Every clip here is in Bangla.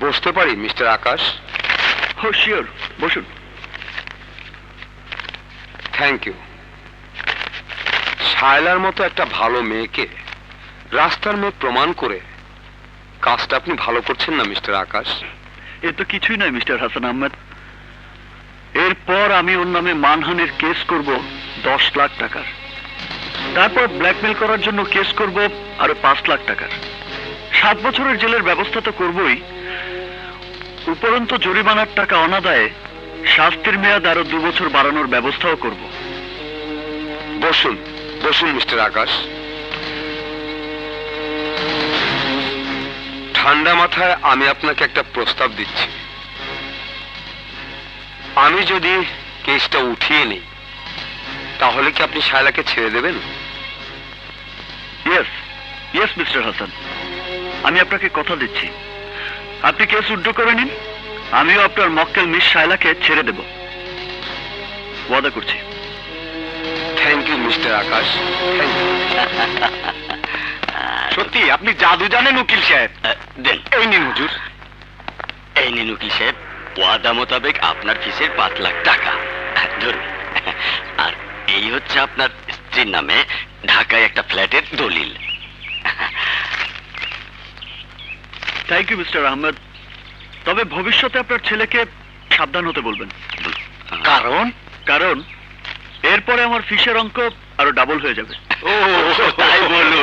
বসতে পারি মিস্টার আকাশ? ও শিওর বসুন। থ্যাংক ইউ শায়লার মতো একটা ভালো মেয়েকে রাস্তার মেয়ে প্রমাণ করে কাজটা আপনি ভালো করছেন না মিস্টার আকাশ? এ তো কিছুই নয় মিস্টার হাসান আহমেদ। এরপর আমি ওর নামে মানহানির কেস করব দশ লাখ টাকার। তারপর ব্ল্যাকমেল করার জন্য কেস করব আরও পাঁচ লাখ টাকার। সাত বছরের জেলের ব্যবস্থা তো করবই উপরন্ত জরিমানার টাকা অনাদায়ে শাস্তির মেয়াদ আরও দু বছর বাড়ানোর ব্যবস্থাও করব। বসুন বসুন মিস্টার আকাশ। ঠান্ডা মাথায় আমি আপনাকে একটা প্রস্তাব দিচ্ছি। আমি যদি কেসটা উঠিয়ে নিই তাহলে কি আপনি শায়লাকে ছেড়ে দেবেন? Yes yes mister Hasan. আমি আপনাকে কথা দিচ্ছি। আপনি কেস উড্ড করে নিন। আমিও আপনার মক্কেল মিস শায়লাকে ছেড়ে দেব। ওয়াদা করছি। Thank you mister Akash thank you সত্যি আপনি জাদু জানেন উকিল সাহেব? দেন। এই নিন হুজুর। এই নিন উকিল সাহেব ওয়াদা মোতাবেক আপনার ফিসের পাঁচ লাখ টাকা? ধরুন আর এই হচ্ছে আপনার স্ত্রীর নামে ঢাকায় একটা ফ্ল্যাটের দলিল। থ্যাংক ইউ মিস্টার আহমেদ তবে ভবিষ্যতে আপনার ছেলেকে সাবধান হতে বলবেন। কারণ? কারণ এরপরে আমার ফিসের অঙ্ক আরও ডাবল হয়ে যাবে। ও তাই বলুন।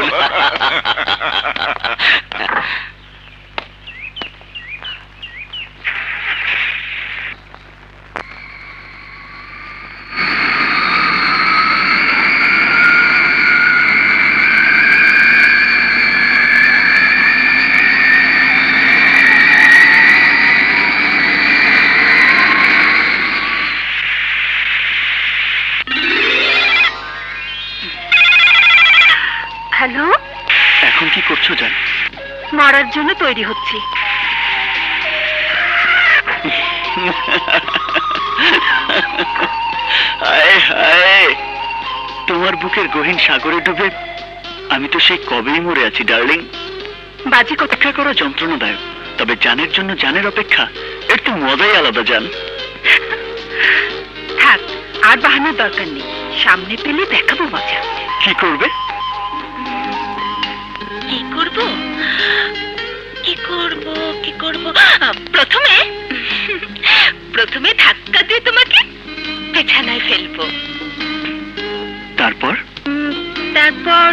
হ্যালো? এখন কি করছ জান? মরার জন্য তৈরি হচ্ছি। তোমার বুকের গহীন সাগরে ডুবে আমি তো সেই কবেই মরে আছি ডার্লিং। বাজি অপেক্ষা করা যন্ত্রণাদায়ক তবে জানের জন্য জানের অপেক্ষা এর তো মজাই আলাদা জান। থাক আর বাহানোর দরকার নেই। সামনে পেলে দেখাবো মজা। কি করবে? করব? প্রথমে প্রথমে ধাক্কা দিয়ে তোমাকে পেছানায় ফেলব। তারপর? তারপর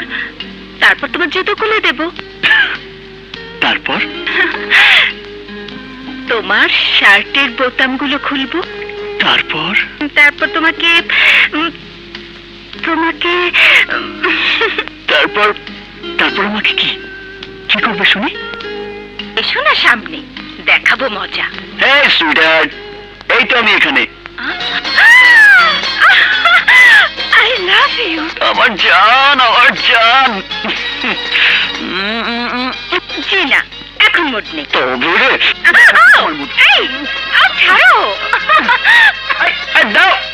তারপর তোমার জুতো খুলে দেব। তারপর? তোমার শার্টের বোতামগুলো খুলবো। তারপর? তারপর তোমাকে তোমাকে তারপর তারপর আমাকে কি? কি করবে শুনি? এসো না সামনে দেখাবো মজা। হ্যাঁ আমি এখানে। আমার জান আমার জান। জি না এখন মুড নেই। তবে রে এই ছাড়ো। দাও।